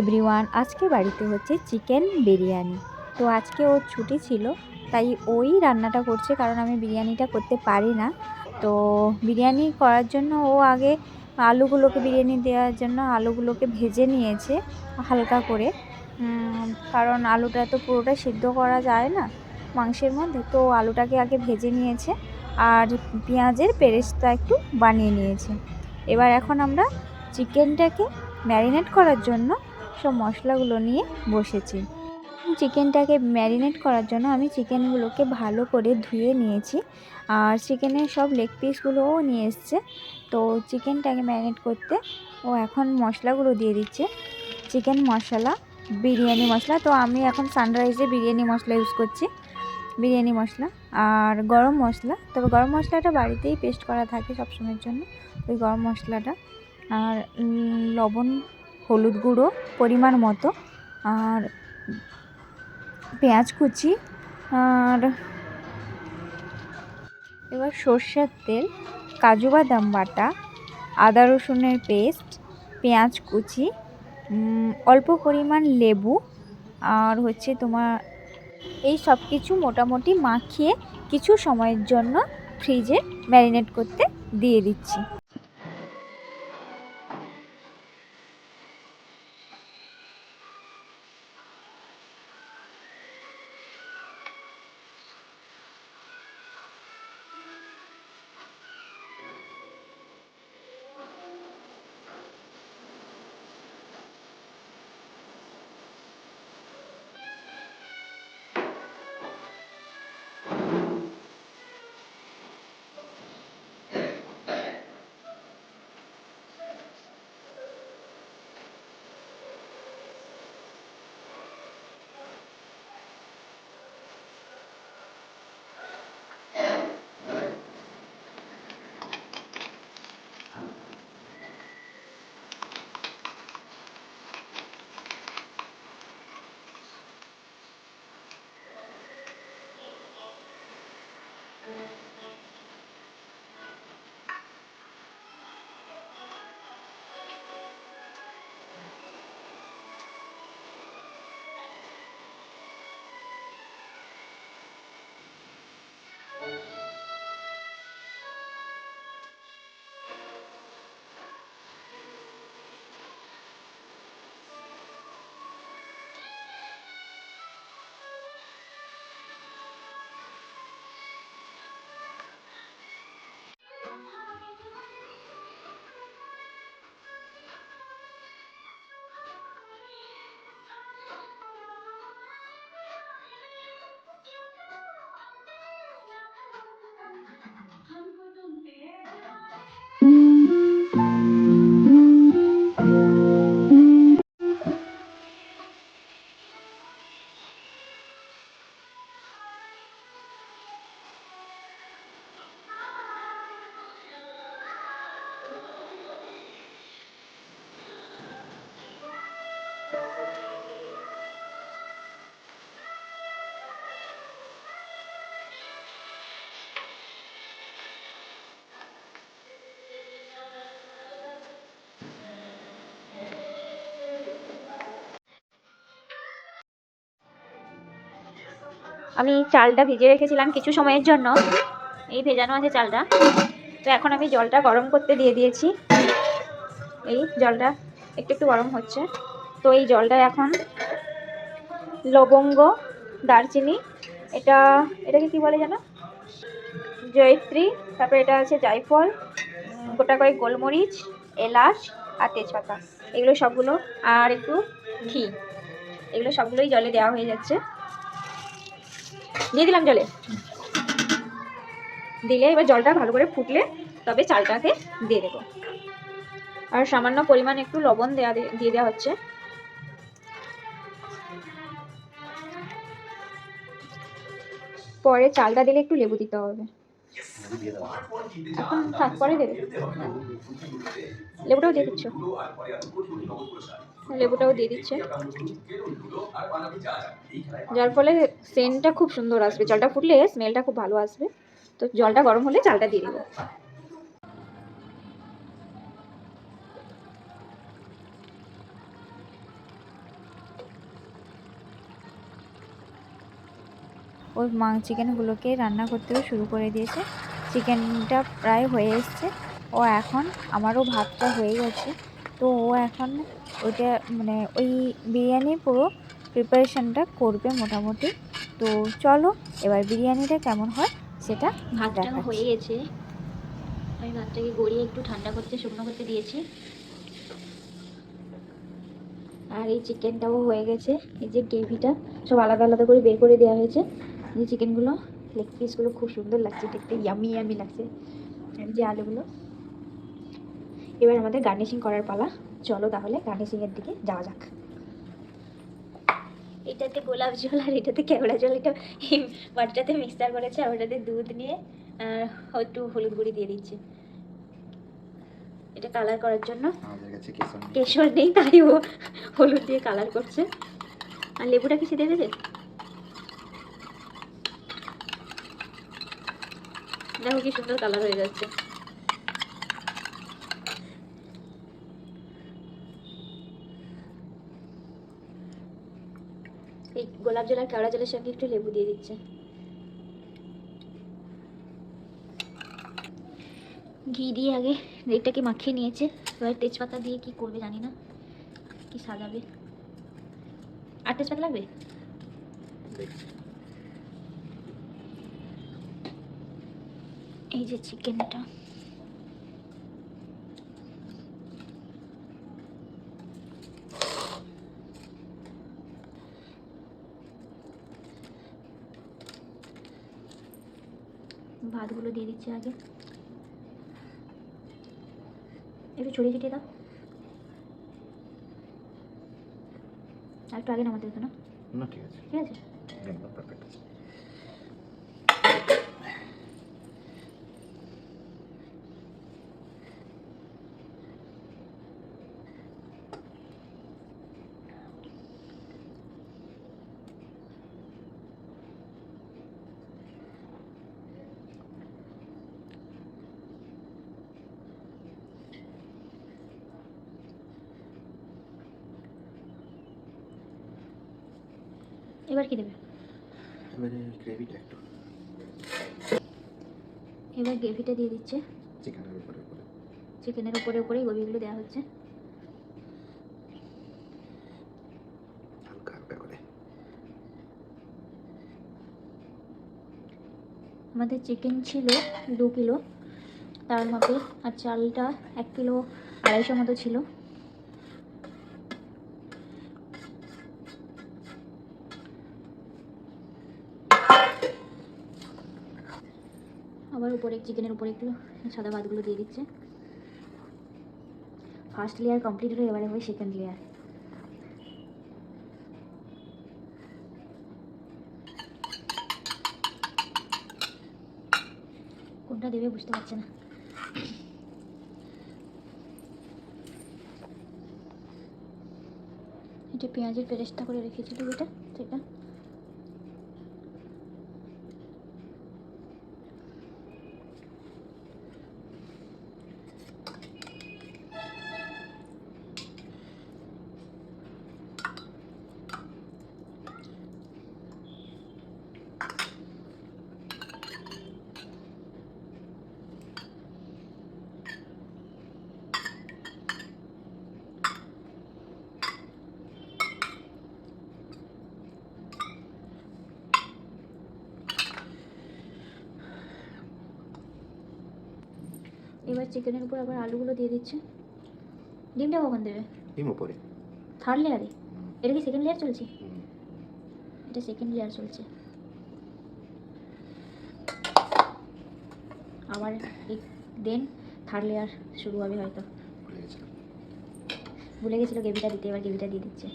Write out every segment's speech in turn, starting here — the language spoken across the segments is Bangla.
এভরিওয়ান আজকে বাড়িতে হচ্ছে চিকেন বিরিয়ানি। তো আজকে ওর ছুটি ছিল, তাই ওই রান্নাটা করছে কারণ আমি বিরিয়ানিটা করতে পারি না। তো বিরিয়ানি করার জন্য ও আগে আলুগুলোকে বিরিয়ানি দেওয়ার জন্য আলুগুলোকে ভেজে নিয়েছে হালকা করে। কারণ আলুটা তো পুরোটা সিদ্ধ করা যায় না মাংসের মধ্যে, তো আলুটাকে আগে ভেজে নিয়েছে আর পেঁয়াজের পেরেস্তা একটু বানিয়ে নিয়েছে। এবার এখন আমরা চিকেনটাকে ম্যারিনেট করার জন্য সব মশলাগুলো নিয়ে বসেছি। চিকেনটাকে ম্যারিনেট করার জন্য আমি চিকেনগুলোকে ভালো করে ধুয়ে নিয়েছি। আর চিকেনের সব লেগ পিসগুলোও নিয়ে এসছে। তো চিকেনটাকে ম্যারিনেট করতে ও এখন মশলাগুলো দিয়ে দিচ্ছে। চিকেন মশলা, বিরিয়ানি মশলা। তো আমি এখন সানরাইজে বিরিয়ানি মশলা ইউজ করছি। বিরিয়ানি মশলা আর গরম মশলা। তবে গরম মশলাটা বাড়িতেই পেস্ট করা থাকে সবসময়ের জন্য। ওই গরম মশলাটা। আর লবণ হলুদ গুঁড়ো পরিমাণ মতো আর পেঁয়াজ কুচি আর এবার সর্ষের তেল, কাজু বাদাম বাটা, আদা রসুনের পেস্ট, পেঁয়াজ কুচি অল্প পরিমাণ লেবু আর হচ্ছে তোমার এই সব কিছু মোটামুটি মাখিয়ে কিছু সময়ের জন্য ফ্রিজে ম্যারিনেট করতে দিয়ে দিচ্ছি। আমি চালটা ভিজে রেখেছিলাম কিছু সময়ের জন্য। এই ভেজানো আছে চালটা। তো এখন আমি জলটা গরম করতে দিয়ে দিয়েছি। এই জলটা একটু একটু গরম হচ্ছে। তো এই জলটা এখন লবঙ্গ, দারচিনি, এটা, এটাকে কি বলে জানো জয়ত্রী, তারপরে এটা আছে জায়ফল গোটা কয়েক গোলমরিচ, এলাচ আর তেজপাতা। এগুলো সবগুলো আর একটু ঘি। এগুলো সবগুলোই জলে দেওয়া হয়ে যাচ্ছে। দিয়ে দিলাম জলে। দিলে এবার জলটা ভালো করে ফুটলে তবে চালটাকে দিয়ে দেবো। আর সামান্য পরিমাণ একটু লবণ দেওয়া দিয়ে দেওয়া হচ্ছে। পরে চালটা দিলে একটু লেবু দিতে হবে। থাক পরে দেবে। লেবুটাও দিয়ে দিচ্ছ? লেবুটাও দিয়ে দিচ্ছে। যার ফলে সেন্টটা খুব সুন্দর আসবে। জলটা ফুটলে স্মেলটা খুব ভালো আসবে। তো জলটা গরম হলে চালটা দিয়ে দেবো। ওই মা চিকেনগুলোকে রান্না করতেও শুরু করে দিয়েছে। চিকেনটা প্রায় হয়ে এসছে। ও এখন আমারও ভাতটা হয়ে গেছে। তো ও এখন ওইটা মানে ওই বিরিয়ানি পুরো প্রিপারেশনটা করবে মোটামুটি। তো চলো এবার বিরিয়ানিটা কেমন হয় সেটা ভাতটা। হয়ে গেছে। আমি ভাতটাকে গড়িয়ে একটু ঠান্ডা করতে শুকনো করতে দিয়েছি। আর এই চিকেনটাও হয়ে গেছে। এই যে গ্রেভিটা সব আলাদা আলাদা করে বের করে দেওয়া হয়েছে। এই চিকেনগুলো লেগ পিসগুলো খুব সুন্দর লাগছে দেখতে ইয়ামি ইয়ামি লাগছে। যে আলুগুলো। এবার আমাদের গার্নিশিং করার পালা। চলো তাহলে গার্নিশিংয়ের দিকে যাওয়া যাক। এটাতে গোলাপ জল আর এটাতে কেওড়া জল এটা বাটিটাতে মিক্সচার করেছে আর ওটাতে দুধ নিয়ে আর একটু হলুদ গুঁড়ি দিয়ে দিচ্ছে। এটা কালার করার জন্য। কেশর নেই। তাই ও হলুদ দিয়ে কালার করছে। আর লেবুটা কিছু দেবে যে দেখো কি সুন্দর কালার হয়ে যাচ্ছে। এই গোলাপ জল আর কেওড়া জলের সঙ্গে একটু লেবু দিয়ে দিচ্ছে। ঘি দিয়ে আগে এটাকে মাখিয়ে নিয়েছে? এবার তেজপাতা দিয়ে কি করবে জানি না। কি সাজাবে। আর তেজপাতা লাগবে? দেখছি। এই যে চিকেনটা। ভাতগুলো দিয়ে দিচ্ছি আগে। একটু ছড়িয়ে ছিটিয়ে দাও। আর একটু আগে নামাতে হতো না? না ঠিক আছে। ঠিক আছে? এবার কি দেবে? এবারে গ্রেভিটা একটু। এবার গ্রেভিটা দিয়ে দিচ্ছে। চিকেনের উপরে উপরে। চিকেনের উপরে উপরেই গোবিগুলো দেওয়া হচ্ছে। হালকা হালকা করে। আমাদের চিকেন ছিল দু কিলো। তার মাপে আর চালটা এক কিলো আড়াইশো মতো ছিল। আবার উপরে চিকেনের উপরে একটু সাদা ভাতগুলো দিয়ে দিচ্ছে। ফার্স্ট লেয়ার কমপ্লিট হলো, এবারে হবে সেকেন্ড লেয়ার কোনটা দেবে বুঝতে পারছে না। এটা পেঁয়াজের পেরেস্তা করে রেখেছিল যেটা সেটা এবার চিকেনের উপর আবার আলুগুলো দিয়ে দিচ্ছে। ডিমটা কখন দেবে? ডিম উপরে। থার্ড লেয়ারে এটা কি সেকেন্ড লেয়ার চলছে? এটা সেকেন্ড লেয়ার চলছে। আবার দেন থার্ড লেয়ার শুরু হবে হয়তো। ভুলে গেছিল গ্রেভিটা দিতে এবার গ্রেভিটা দিয়ে দিচ্ছে।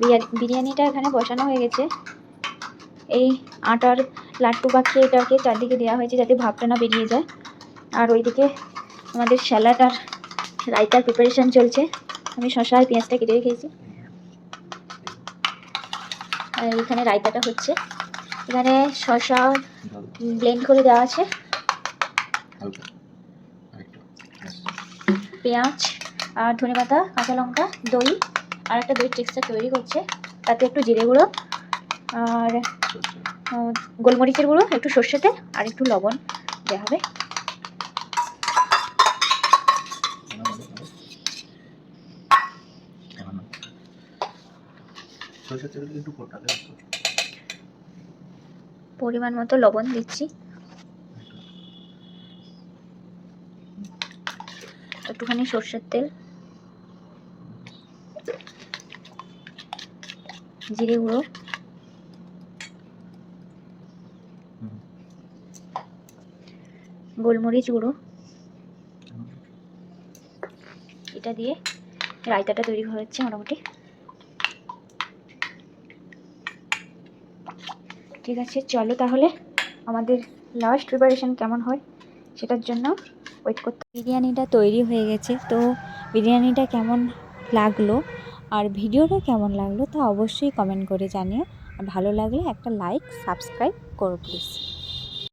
বিরিয়ানি বিরিয়ানিটা এখানে বসানো হয়ে গেছে। এই আটার লাট্টু পাখিয়ে এটাকে চারদিকে দেওয়া হয়েছে যাতে ভাবটা না বেরিয়ে যায়। আর ওইদিকে আমাদের স্যালাড আর রায়তার প্রিপারেশন চলছে। আমি শসা আর পেঁয়াজটা কেটে রেখেছি। আর এখানে রায়তাটা হচ্ছে। এখানে শসা জল ব্লেন্ড করে দেওয়া আছে। পেঁয়াজ আর ধনেপাতা কাঁচা লঙ্কা দই আর একটা দই টেক্সচার তৈরি করছে। তাতে একটু জিরে গুঁড়ো আর গোলমরিচের গুঁড়ো একটু সর্ষে তেল আর একটু লবণ দেওয়া হবে। পরিমাণ মতো লবণ দিচ্ছি। একটুখানি সর্ষের তেল। জিরে গুঁড়ো। গোলমরিচ গুঁড়ো। এটা দিয়ে রায়তাটা তৈরি হচ্ছে মোটামুটি। ঠিক আছে, চলো তাহলে আমাদের লাস্ট প্রিপারেশন কেমন হয় সেটার জন্য ওয়েট করতে বিরিয়ানিটা তৈরি হয়ে গেছে, তো বিরিয়ানিটা কেমন লাগল আর ভিডিওটা কেমন লাগল তা অবশ্যই কমেন্ট করে জানিও। আর ভালো লাগলে একটা লাইক সাবস্ক্রাইব করো প্লিজ